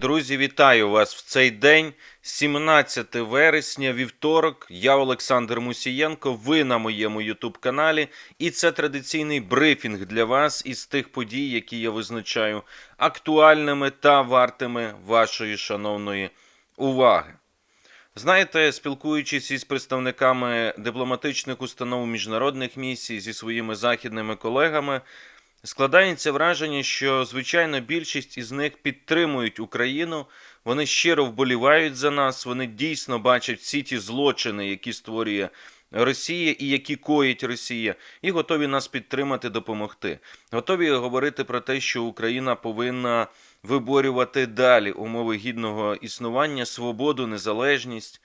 Друзі, вітаю вас в цей день, 17 вересня, вівторок. Я Олександр Мусієнко. Ви на моєму Ютуб каналі, і це традиційний брифінг для вас із тих подій, які я визначаю актуальними та вартими вашої шановної уваги. Знаєте, спілкуючись із представниками дипломатичних установ міжнародних місій зі своїми західними колегами, складається враження, що звичайно більшість із них підтримують Україну. Вони щиро вболівають за нас. Вони дійсно бачать всі ті злочини, які створює Росія і які коїть Росія, і готові нас підтримати, допомогти. Готові говорити про те, що Україна повинна виборювати далі умови гідного існування, свободу, незалежність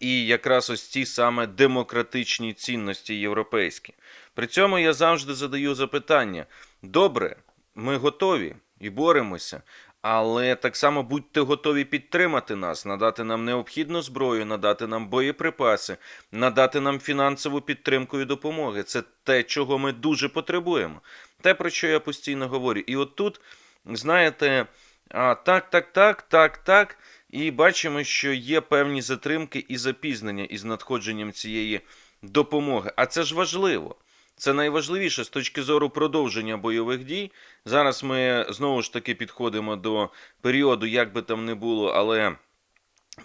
і якраз ось ці саме демократичні цінності європейські. При цьому я завжди задаю запитання: добре, ми готові і боремося. Але так само будьте готові підтримати нас, надати нам необхідну зброю, надати нам боєприпаси, надати нам фінансову підтримку і допомоги. Це те, чого ми дуже потребуємо. Те, про що я постійно говорю. І от тут, знаєте, а, так, так, так, так, так. І бачимо, що є певні затримки і запізнення із надходженням цієї допомоги. А це ж важливо. Це найважливіше з точки зору продовження бойових дій. Зараз ми знову ж таки підходимо до періоду, як би там не було, але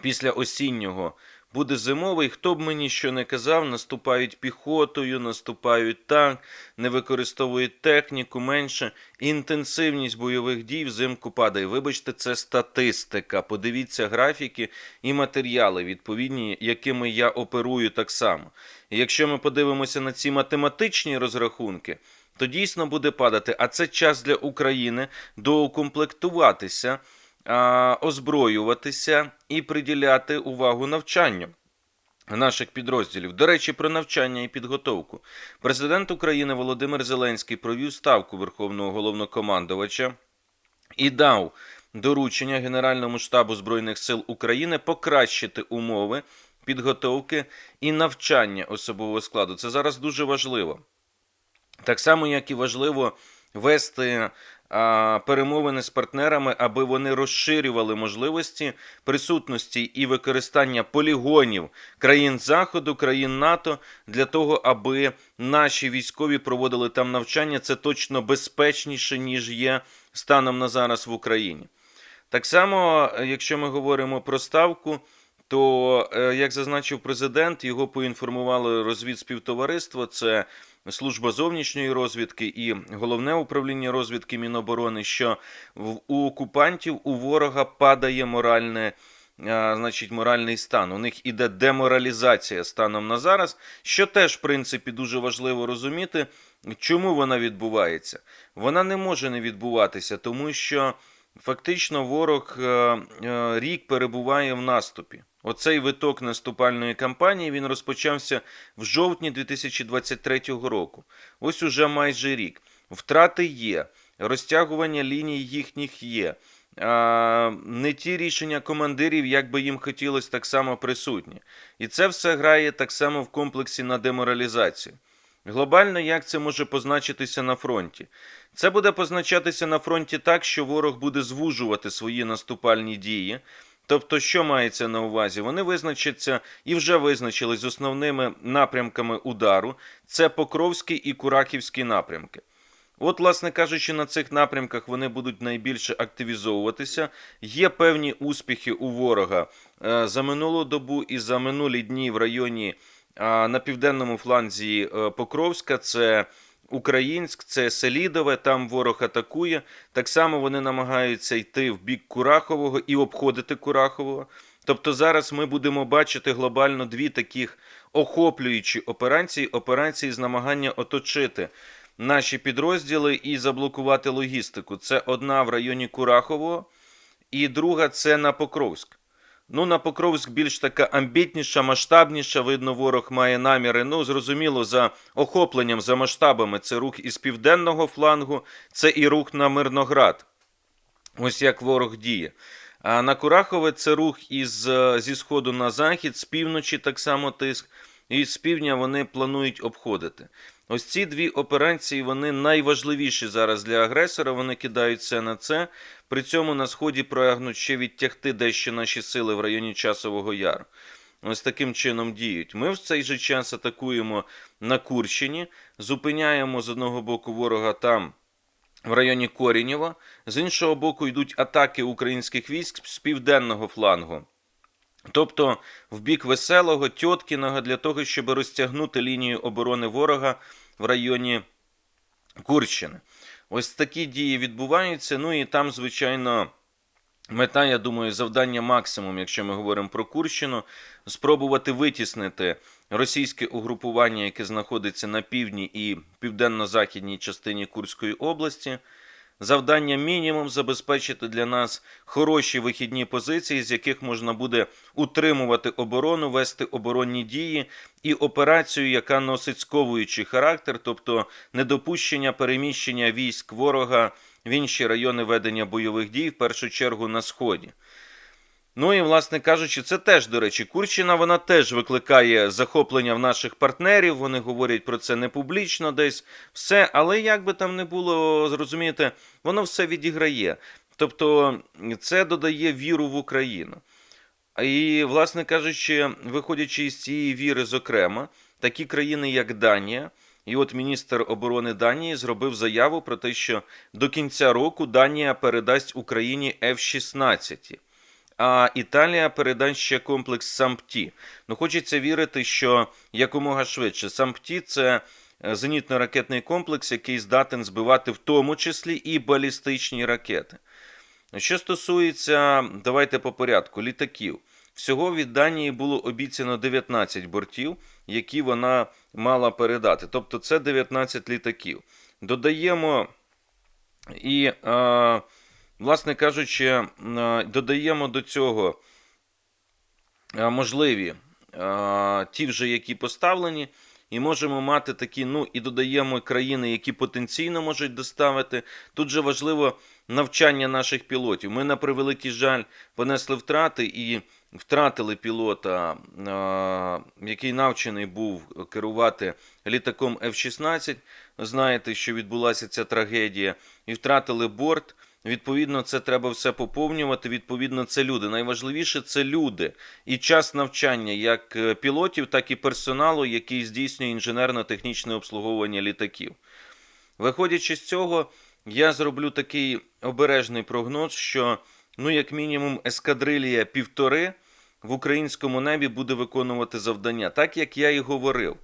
після осіннього буде зимовий. Хто б мені що не казав, наступають піхотою, наступають так, не використовують техніку менше. Інтенсивність бойових дій взимку падає. Вибачте, це статистика. Подивіться графіки і матеріали, відповідні, якими я оперую так само. І якщо ми подивимося на ці математичні розрахунки, то дійсно буде падати. А це час для України доукомплектуватися, озброюватися і приділяти увагу навчанню. Наших підрозділів. До речі, про навчання і підготовку. Президент України Володимир Зеленський провів ставку Верховного головнокомандувача і дав доручення Генеральному штабу Збройних сил України покращити умови підготовки і навчання особового складу. Це зараз дуже важливо. Так само, як і важливо вести перемовини з партнерами, аби вони розширювали можливості присутності і використання полігонів країн Заходу, країн НАТО для того, аби наші військові проводили там навчання. Це точно безпечніше, ніж є станом на зараз в Україні. Так само, е, якщо ми говоримо про ставку, то, е, як зазначив президент, його поінформували розвідспівтовариство. Це служба зовнішньої розвідки і головне управління розвідки Міноборони, що у окупантів у ворога падає моральне. а, Значить, моральний стан. У них іде деморалізація станом на зараз, що теж, в принципі, дуже важливо розуміти, чому вона відбувається. Вона не може не відбуватися, тому що фактично ворог е, е, рік перебуває в наступі. Оцей виток наступальної кампанії він розпочався в жовтні 2023 року. Ось уже майже рік. Втрати є, розтягування ліній їхніх є. А, не ті рішення командирів, як би їм хотілося, так само присутні. І це все грає так само в комплексі на деморалізацію. Глобально, як це може позначитися на фронті? Це буде позначатися на фронті так, що ворог буде звужувати свої наступальні дії. Тобто, що мається на увазі? Вони визначаться і вже визначились з основними напрямками удару: це Покровський і Курахівський напрямки. От, власне кажучи, на цих напрямках вони будуть найбільше активізовуватися. Є певні успіхи у ворога е, за минулу добу і за минулі дні в районі на південному фланзі е, Покровська. Це Українськ, це Селідове, там ворог атакує. Так само вони намагаються йти в бік Курахового і обходити Курахового. Тобто зараз ми будемо бачити глобально дві таких охоплюючі операції: операції з намагання оточити наші підрозділи і заблокувати логістику. Це одна в районі Курахового, і друга це на Покровськ. Ну, на Покровськ більш така амбітніша, масштабніша. Видно, ворог має наміри. Ну, зрозуміло, за охопленням, за масштабами це рух із південного флангу, це і рух на Мирноград. Ось як ворог діє. А на Курахове це рух із, е, зі сходу на захід, з півночі так само тиск. І з півдня вони планують обходити. Ось ці дві операції вони найважливіші зараз для агресора. Вони кидають все на це. При цьому на сході прагнуть ще відтягти дещо наші сили в районі Часового Яру. Ось таким чином діють. Ми в цей же час атакуємо на Курщині, зупиняємо з одного боку ворога там. В районі Корінєва, з іншого боку, йдуть атаки українських військ з південного флангу. Тобто в бік веселого, Тьоткіного, для того, щоб розтягнути лінію оборони ворога в районі Курщини. Ось такі дії відбуваються. Ну і там, звичайно, мета, я думаю, завдання максимум, якщо ми говоримо про Курщину, спробувати витіснити російське угрупування, яке знаходиться на півдні і південно-західній частині Курської області. Завдання мінімум забезпечити для нас хороші вихідні позиції, з яких можна буде утримувати оборону, вести оборонні дії і операцію, яка носить сковуючий характер, тобто недопущення переміщення військ ворога в інші райони ведення бойових дій, в першу чергу на сході. Ну і, власне кажучи, це теж, до речі, Курщина, вона теж викликає захоплення в наших партнерів. Вони говорять про це не публічно десь все, але як би там не було, зрозумієте, воно все відіграє. Тобто це додає віру в Україну. І, власне кажучи, виходячи із цієї віри, зокрема, такі країни, як Данія, і от міністр оборони Данії зробив заяву про те, що до кінця року Данія передасть Україні F-16 а Італія передасть ще комплекс Сампті. Ну, хочеться вірити, що якомога швидше. Сампті це е, зенітно-ракетний комплекс, який здатен збивати в тому числі і балістичні ракети. Що стосується, давайте по порядку, літаків. Всього від Данії було обіцяно 19 бортів, які вона мала передати. Тобто це 19 літаків. Додаємо і. Е, власне кажучи, е, додаємо до цього е, можливі е, ті вже, які поставлені, і можемо мати такі, ну і додаємо країни, які потенційно можуть доставити. Тут же важливо навчання наших пілотів. Ми, на превеликий жаль, понесли втрати і втратили пілота, який навчений був керувати літаком F-16. Знаєте, що відбулася ця трагедія, і втратили борт. Відповідно, це треба все поповнювати. Відповідно, це люди. Найважливіше це люди і час навчання як е, пілотів, так і персоналу, який здійснює інженерно-технічне обслуговування літаків. Виходячи з цього, я зроблю такий обережний прогноз, що, ну, як мінімум, ескадрилія півтори в українському небі буде виконувати завдання, так як я і говорив.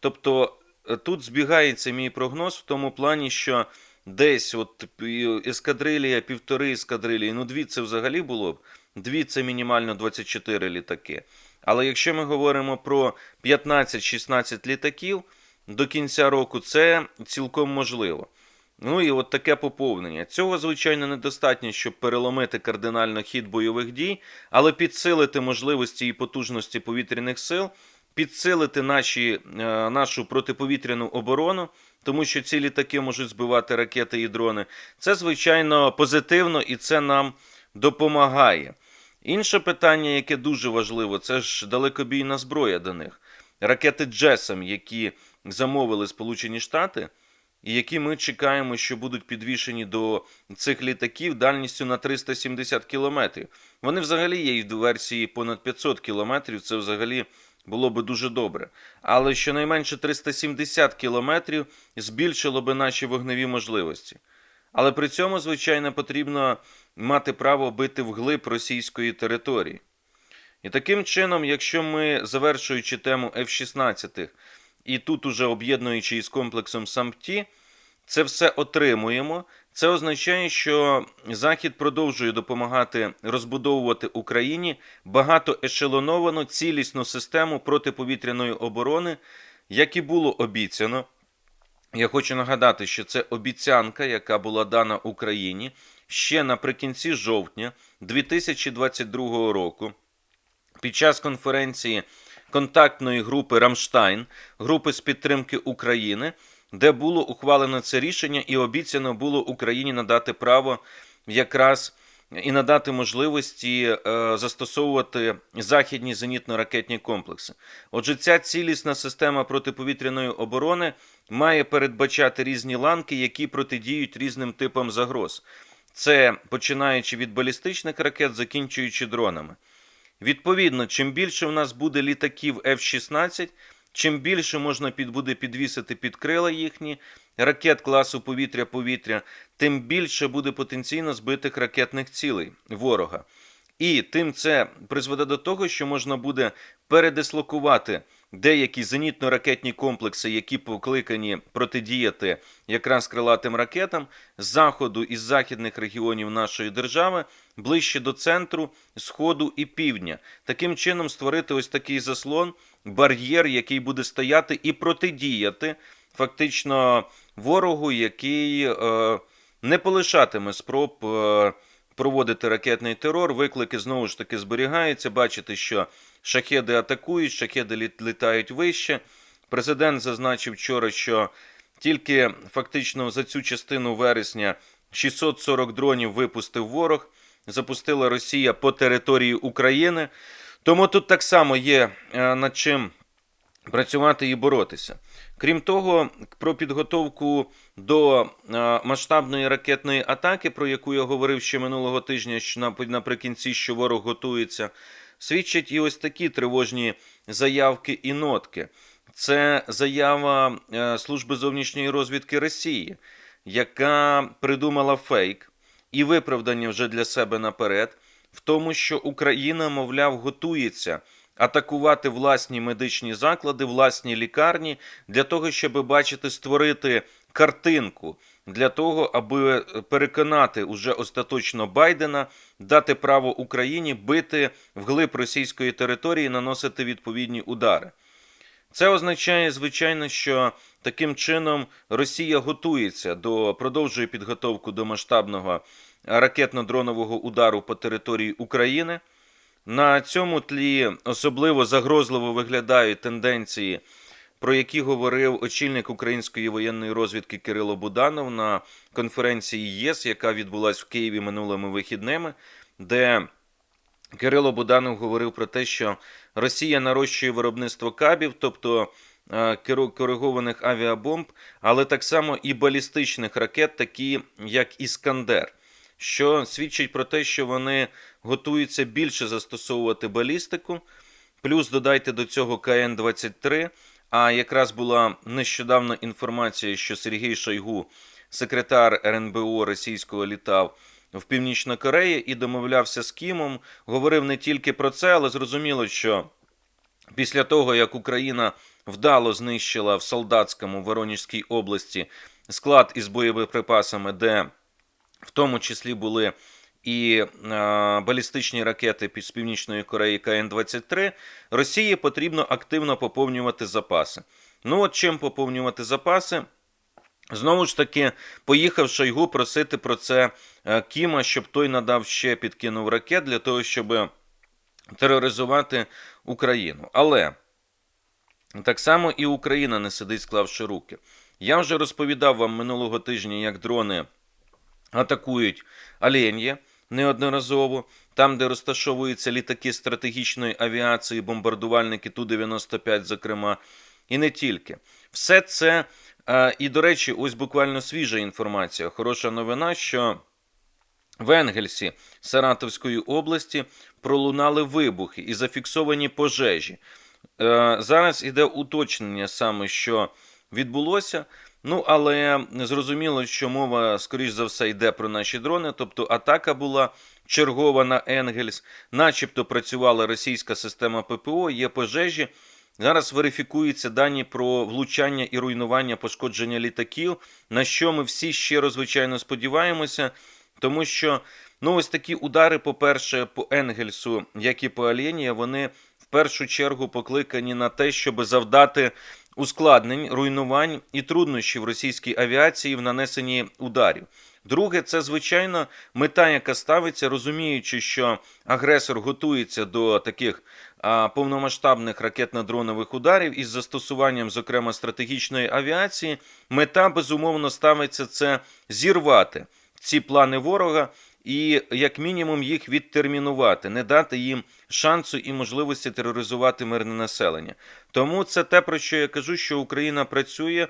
Тобто е, тут збігається мій прогноз в тому плані, що десь от ескадрилія, півтори ескадрилії, ну дві це взагалі було б. Дві це мінімально 24 літаки. Але якщо ми говоримо про 15-16 літаків до кінця року, це цілком можливо. Ну і от таке поповнення. Цього, звичайно, недостатньо, щоб переломити кардинально хід бойових дій, але підсилити можливості і потужності повітряних сил, підсилити наші, е, нашу протиповітряну оборону, тому що ці літаки можуть збивати ракети і дрони. Це, звичайно, позитивно і це нам допомагає. Інше питання, яке дуже важливо, це ж далекобійна зброя до них. Ракети Джесам, які замовили Сполучені Штати, і які ми чекаємо, що будуть підвішені до цих літаків дальністю на 370 кілометрів. Вони взагалі є і в версії понад 500 кілометрів. Це взагалі було би дуже добре. Але щонайменше 370 кілометрів збільшило би наші вогневі можливості. Але при цьому, звичайно, потрібно мати право бити вглиб російської території. І таким чином, якщо ми, завершуючи тему F-16, і тут уже об'єднуючи із комплексом САМПТІ, це все отримуємо. Це означає, що Захід продовжує допомагати розбудовувати Україні багатоешелоновану цілісну систему протиповітряної оборони, як і було обіцяно. Я хочу нагадати, що це обіцянка, яка була дана Україні ще наприкінці жовтня 2022 року. Під час конференції контактної групи Рамштайн, групи з підтримки України де було ухвалено це рішення, і обіцяно було Україні надати право якраз і надати можливості е, застосовувати західні зенітно-ракетні комплекси. Отже, ця цілісна система протиповітряної оборони має передбачати різні ланки, які протидіють різним типам загроз. Це починаючи від балістичних ракет, закінчуючи дронами. Відповідно, чим більше в нас буде літаків F-16, чим більше можна під, буде підвісити під крила їхні ракет класу повітря-повітря, тим більше буде потенційно збитих ракетних цілей ворога. І тим це призведе до того, що можна буде передислокувати деякі зенітно-ракетні комплекси, які покликані протидіяти якраз крилатим ракетам з заходу і з західних регіонів нашої держави ближче до центру, сходу і півдня. Таким чином створити ось такий заслон, бар'єр, який буде стояти і протидіяти фактично ворогу, який е, не полишатиме спроб. Е, Проводити ракетний терор, виклики знову ж таки зберігаються. Бачите, що шахеди атакують, шахеди літають вище. Президент зазначив вчора, що тільки фактично за цю частину вересня 640 дронів випустив ворог, запустила Росія по території України. Тому тут так само є е, над чим працювати і боротися. Крім того, про підготовку до е, масштабної ракетної атаки, про яку я говорив ще минулого тижня, що наприкінці, що ворог готується, свідчать і ось такі тривожні заявки і нотки. Це заява е, Служби зовнішньої розвідки Росії, яка придумала фейк і виправдання вже для себе наперед, в тому, що Україна, мовляв, готується атакувати власні медичні заклади, власні лікарні для того, щоб бачити, створити картинку для того, аби переконати уже остаточно Байдена дати право Україні бити вглиб російської території, наносити відповідні удари. Це означає, звичайно, що таким чином Росія готується до продовжує підготовку до масштабного ракетно-дронового удару по території України. На цьому тлі особливо загрозливо виглядають тенденції, про які говорив очільник української воєнної розвідки Кирило Буданов на конференції ЄС, яка відбулась в Києві минулими вихідними, де Кирило Буданов говорив про те, що Росія нарощує виробництво кабів, тобто е, коригованих авіабомб, але так само і балістичних ракет, такі як Іскандер, що свідчить про те, що вони готуються більше застосовувати балістику. Плюс додайте до цього КН-23. А якраз була нещодавно інформація, що Сергій Шойгу, секретар РНБО російського, літав в Північній Кореї і домовлявся з Кімом. Говорив не тільки про це, але зрозуміло, що після того, як Україна вдало знищила в Солдатському Воронежській області склад із боєприпасами, де в тому числі були і е, балістичні ракети з Північної Кореї КН-23, Росії потрібно активно поповнювати запаси. Ну от чим поповнювати запаси? Знову ж таки, поїхав Шойгу просити про це е, Кіма, щоб той надав ще підкинув ракет для того, щоб тероризувати Україну. Але так само і Україна не сидить, склавши руки. Я вже розповідав вам минулого тижня, як дрони атакують Оленє неодноразово, там, де розташовуються літаки стратегічної авіації, бомбардувальники Ту-95, зокрема, і не тільки. Все це, е, і до речі, ось буквально свіжа інформація. Хороша новина, що в Енгельсі Саратовської області пролунали вибухи і зафіксовані пожежі. Е, Зараз іде уточнення саме, що відбулося. Ну, але зрозуміло, що мова, скоріш за все, йде про наші дрони. Тобто атака була чергова на Енгельс, начебто працювала російська система ППО, є пожежі. Зараз верифікуються дані про влучання і руйнування пошкодження літаків, на що ми всі щиро, звичайно, сподіваємося, тому що ну, ось такі удари, по-перше, по Енгельсу, як і по Оленія, вони в першу чергу покликані на те, щоб завдати ускладнень, руйнувань і труднощів російській авіації в нанесенні ударів. Друге, це звичайно мета, яка ставиться, розуміючи, що агресор готується до таких а, повномасштабних ракетно-дронових ударів із застосуванням, зокрема, стратегічної авіації. Мета безумовно ставиться це зірвати ці плани ворога і, як мінімум, їх відтермінувати, не дати їм шансу і можливості тероризувати мирне населення. Тому це те, про що я кажу, що Україна працює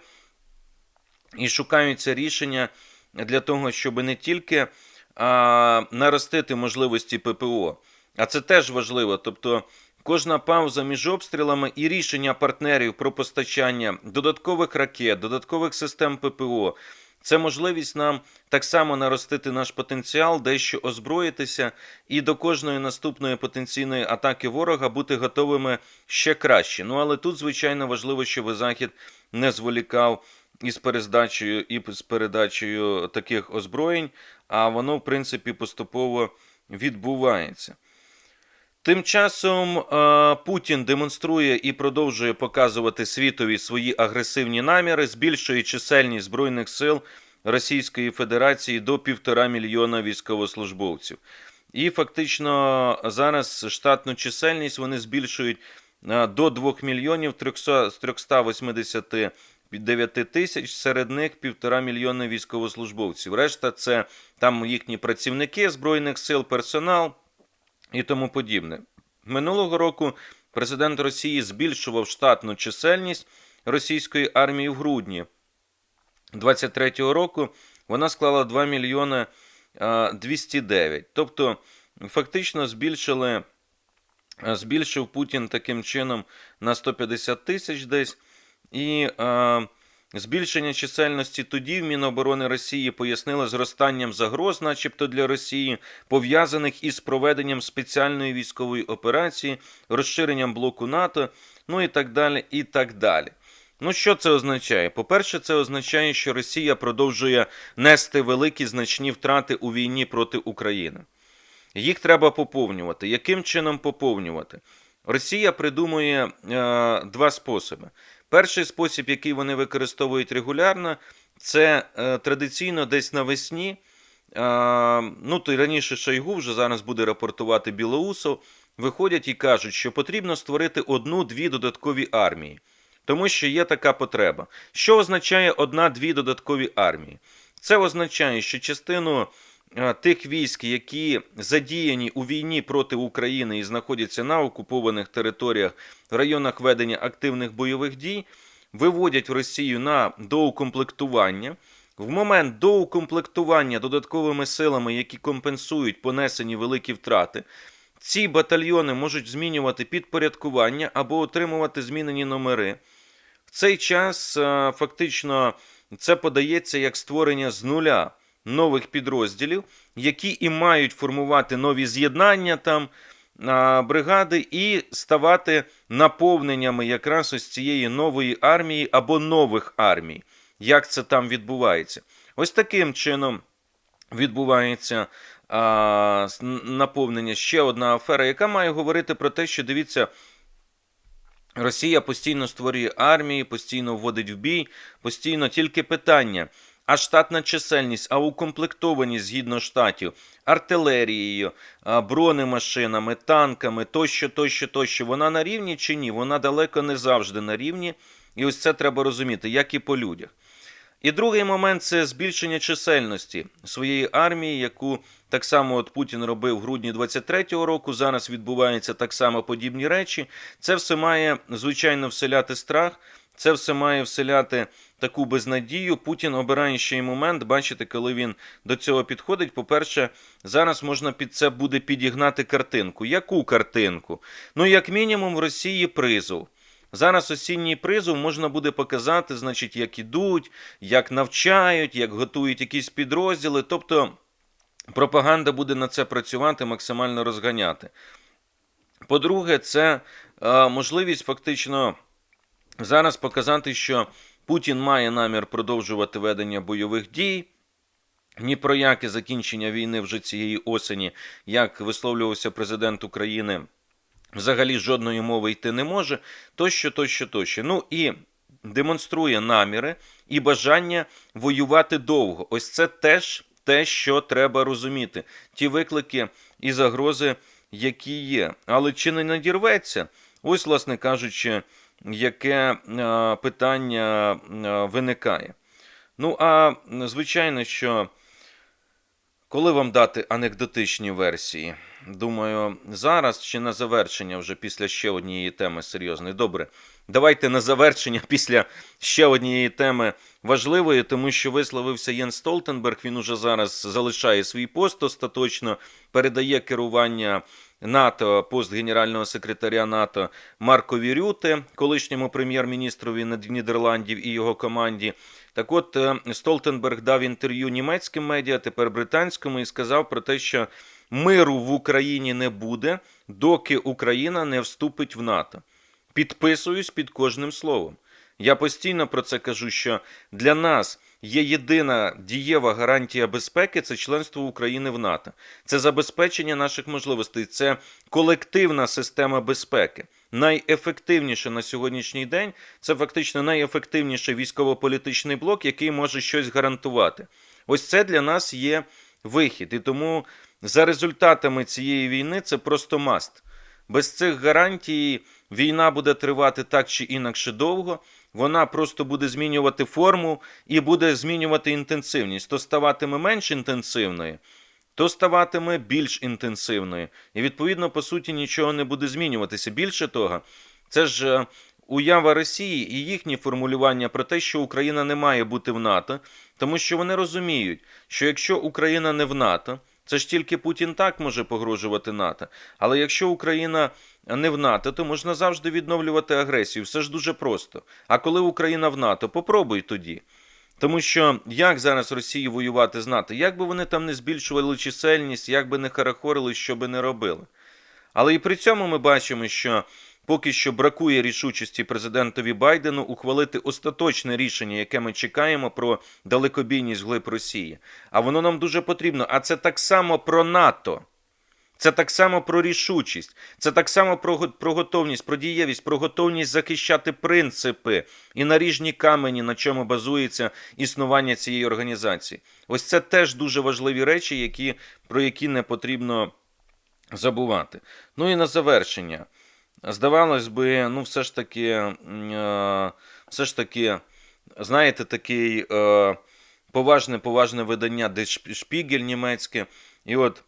і шукаються рішення для того, щоб не тільки а, наростити можливості ППО, а це теж важливо. Тобто кожна пауза між обстрілами і рішення партнерів про постачання додаткових ракет, додаткових систем ППО. Це можливість нам так само наростити наш потенціал, дещо озброїтися, і до кожної наступної потенційної атаки ворога бути готовими ще краще. Ну але тут, звичайно, важливо, щоб Захід не зволікав із передачею і з передачею таких озброєнь, а воно, в принципі, поступово відбувається. Тим часом е, Путін демонструє і продовжує показувати світові свої агресивні наміри, збільшує чисельність збройних сил Російської Федерації до півтора мільйона військовослужбовців. І фактично зараз штатну чисельність вони збільшують е, до 2 мільйонів з 389 тисяч, серед них півтора мільйона військовослужбовців. Решта це там їхні працівники Збройних сил, персонал і тому подібне. Минулого року президент Росії збільшував штатну чисельність російської армії в грудні 23-го року. Вона склала 2 мільйони 209. Тобто, фактично збільшили, збільшив Путін таким чином на 150 тисяч десь. І збільшення чисельності тоді в Міноборони Росії пояснили зростанням загроз, начебто для Росії, пов'язаних із проведенням спеціальної військової операції, розширенням блоку НАТО, ну і так далі. і так далі. Ну, що це означає? По-перше, це означає, що Росія продовжує нести великі значні втрати у війні проти України. Їх треба поповнювати. Яким чином поповнювати? Росія придумує е, два способи. Перший спосіб, який вони використовують регулярно, це е, традиційно десь навесні. Е, ну, то й раніше Шойгу вже зараз буде рапортувати Білоусов, виходять і кажуть, що потрібно створити одну-дві додаткові армії. Тому що є така потреба. Що означає одна-дві додаткові армії? Це означає, що частину тих військ, які задіяні у війні проти України і знаходяться на окупованих територіях в районах ведення активних бойових дій, виводять Росію на доукомплектування. В момент доукомплектування додатковими силами, які компенсують понесені великі втрати, ці батальйони можуть змінювати підпорядкування або отримувати змінені номери. В цей час е, фактично це подається як створення з нуля нових підрозділів, які і мають формувати нові з'єднання там бригади і ставати наповненнями якраз ось цієї нової армії або нових армій. Як це там відбувається? Ось таким чином відбувається а, наповнення ще одна афера, яка має говорити про те, що дивіться. Росія постійно створює армії, постійно вводить в бій, постійно тільки питання. А штатна чисельність, а укомплектованість згідно штатів артилерією, бронемашинами, танками, тощо, тощо, тощо. Вона на рівні чи ні? Вона далеко не завжди на рівні. І ось це треба розуміти, як і по людях. І другий момент це збільшення чисельності своєї армії, яку так само от Путін робив в грудні 23-го року. Зараз відбуваються так само подібні речі. Це все має звичайно вселяти страх. Це все має вселяти таку безнадію. Путін обирає ще й момент. Бачите, коли він до цього підходить. По-перше, зараз можна під це буде підігнати картинку. Яку картинку? Ну, як мінімум, в Росії призов. Зараз осінній призов можна буде показати, значить, як ідуть, як навчають, як готують якісь підрозділи. Тобто пропаганда буде на це працювати, максимально розганяти. По-друге, це е, можливість фактично зараз показати, що Путін має намір продовжувати ведення бойових дій. Ні про яке закінчення війни вже цієї осені, як висловлювався президент України, взагалі жодної мови йти не може, тощо, тощо, тощо. Ну і демонструє наміри і бажання воювати довго. Ось це теж те, що треба розуміти. Ті виклики і загрози, які є. Але чи не надірветься? Ось, власне кажучи, яке е, питання е, виникає. Ну, а звичайно, що Коли вам дати анекдотичні версії? Думаю, зараз чи на завершення вже після ще однієї теми серйозної. Добре, давайте на завершення після ще однієї теми важливої, тому що висловився Єн Столтенберг. Він уже зараз залишає свій пост остаточно, передає керування НАТО, пост генерального секретаря НАТО Маркові Рюте, колишньому прем'єр-міністрові Нід- Нідерландів і його команді. Так от е, Столтенберг дав інтерв'ю німецьким медіа, тепер британському, і сказав про те, що миру в Україні не буде, доки Україна не вступить в НАТО. Підписуюсь під кожним словом. Я постійно про це кажу, що для нас є єдина дієва гарантія безпеки це членство України в НАТО. Це забезпечення наших можливостей, це колективна система безпеки. Найефективніше на сьогоднішній день це фактично найефективніший військово-політичний блок, який може щось гарантувати. Ось це для нас є вихід. І тому за результатами цієї війни це просто маст. Без цих гарантій війна буде тривати так чи інакше довго. Вона просто буде змінювати форму і буде змінювати інтенсивність. То ставатиме менш інтенсивною, то ставатиме більш інтенсивною. І відповідно, по суті, нічого не буде змінюватися. Більше того, це ж е, уява Росії і їхні формулювання про те, що Україна не має бути в НАТО, тому що вони розуміють, що якщо Україна не в НАТО, це ж тільки Путін так може погрожувати НАТО. Але якщо Україна не в НАТО, то можна завжди відновлювати агресію. Все ж дуже просто. А коли Україна в НАТО, попробуй тоді. Тому що як зараз Росії воювати з НАТО? Як би вони там не збільшували чисельність, як би не харахорили, що би не робили. Але і при цьому ми бачимо, що поки що бракує рішучості президентові Байдену ухвалити остаточне рішення, яке ми чекаємо про далекобійність вглиб Росії. А воно нам дуже потрібно. А це так само про НАТО. Це так само про рішучість, це так само про, про готовність, про дієвість, про готовність захищати принципи і наріжні камені, на чому базується існування цієї організації. Ось це теж дуже важливі речі, які, про які не потрібно забувати. Ну і на завершення. Здавалось би, ну все ж таки, е, все ж таки, знаєте, такий е, поважне, поважне видання, де Шп- Шпігель німецьке. І от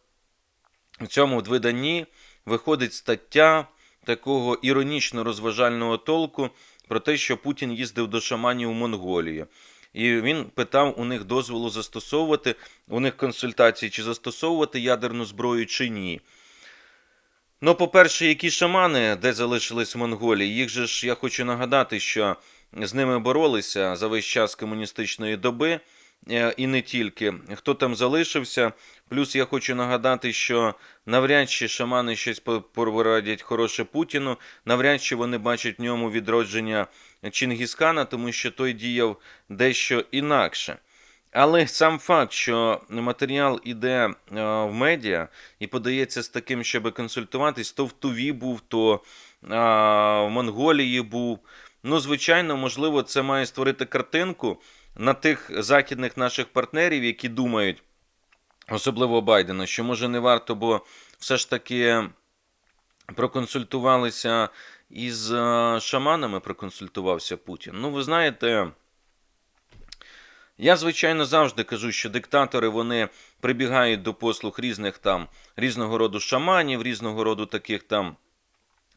в цьому виданні виходить стаття такого іронічно-розважального толку про те, що Путін їздив до шаманів у Монголію. І він питав у них дозволу застосовувати, у них консультації, чи застосовувати ядерну зброю, чи ні. Ну, по-перше, які шамани, де залишились в Монголії, їх же ж я хочу нагадати, що з ними боролися за весь час комуністичної доби, е, і не тільки. Хто там залишився? Плюс я хочу нагадати, що навряд чи шамани щось по- порадять хороше Путіну, навряд чи вони бачать в ньому відродження Чингіскана, тому що той діяв дещо інакше. Але сам факт, що матеріал іде е, в медіа і подається з таким, щоб консультуватись, то в Туві був, то в Монголії був. Ну, звичайно, можливо, це має створити картинку на тих західних наших партнерів, які думають, особливо Байдена, що може не варто, бо все ж таки проконсультувалися із е, шаманами, проконсультувався Путін. Ну, ви знаєте. Я, звичайно, завжди кажу, що диктатори вони прибігають до послуг різних там різного роду шаманів, різного роду таких там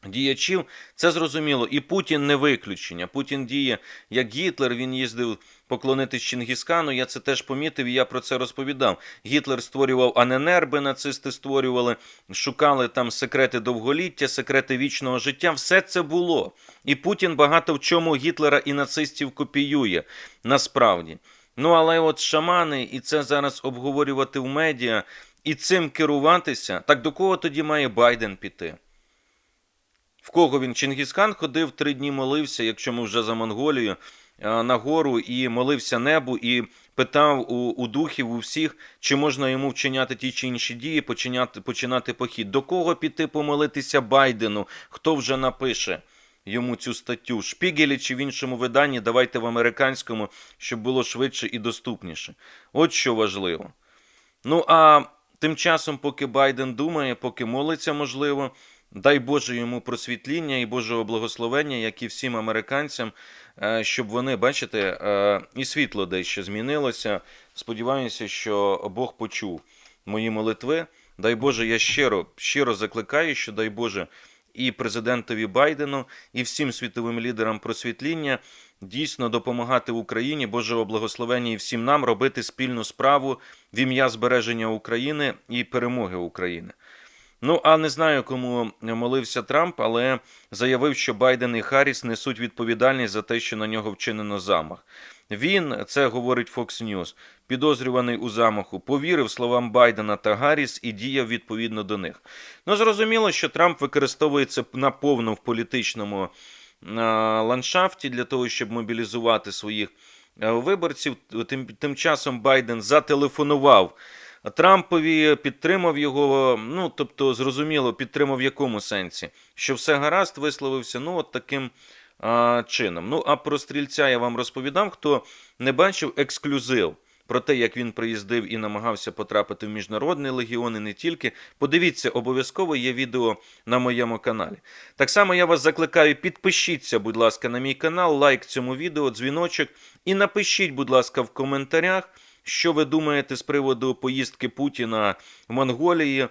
діячів. Це зрозуміло. І Путін не виключення. Путін діє як Гітлер, він їздив поклонитись Чингіскану. Я це теж помітив, і я про це розповідав. Гітлер створював аненерби, нацисти створювали, шукали там секрети довголіття, секрети вічного життя. Все це було. І Путін багато в чому Гітлера і нацистів копіює насправді. Ну, але от шамани, і це зараз обговорювати в медіа, і цим керуватися, так до кого тоді має Байден піти? В кого він? Чингісхан ходив три дні молився, якщо ми вже за Монголію, на гору і молився небу, і питав у, у духів, у всіх, чи можна йому вчиняти ті чи інші дії, починати, починати похід. До кого піти помолитися Байдену? Хто вже напише? Йому цю статтю в Шпігелі чи в іншому виданні, давайте в американському, щоб було швидше і доступніше. От що важливо. Ну а тим часом, поки Байден думає, поки молиться, можливо, дай Боже йому просвітління і Божого благословення, як і всім американцям, е, щоб вони, бачите, е, і світло дещо змінилося. Сподіваюся, що Бог почув мої молитви. Дай Боже, я щиро, щиро закликаю, що дай Боже і президентові Байдену, і всім світовим лідерам просвітління дійсно допомагати Україні, Божого благословення і всім нам робити спільну справу в ім'я збереження України і перемоги України. Ну, а не знаю, кому молився Трамп, але заявив, що Байден і Харріс несуть відповідальність за те, що на нього вчинено замах. Він, це говорить Fox News, підозрюваний у замаху, повірив словам Байдена та Гарріс і діяв відповідно до них. Ну, зрозуміло, що Трамп використовує це наповно в політичному е, ландшафті для того, щоб мобілізувати своїх е, виборців. Тим, тим часом Байден зателефонував Трампові, підтримав його. Ну, тобто, зрозуміло, підтримав в якому сенсі, що все гаразд, висловився, ну, от таким а, чином. Ну, а про стрільця я вам розповідав, хто не бачив ексклюзив. Про те, як він приїздив і намагався потрапити в міжнародний легіон, і не тільки. Подивіться, обов'язково є відео на моєму каналі. Так само я вас закликаю, підпишіться, будь ласка, на мій канал, лайк цьому відео, дзвіночок, і напишіть, будь ласка, в коментарях, що ви думаєте з приводу поїздки Путіна в Монголії,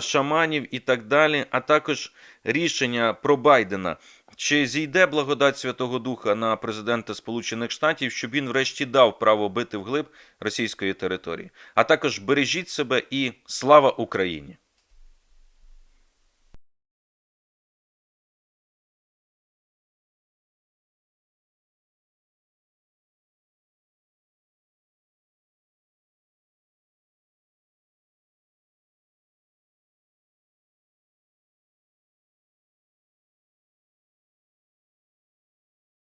шаманів і так далі, а також рішення про Байдена. Чи зійде благодать Святого Духа на президента Сполучених Штатів, щоб він врешті дав право бити вглиб російської території? А також бережіть себе і слава Україні!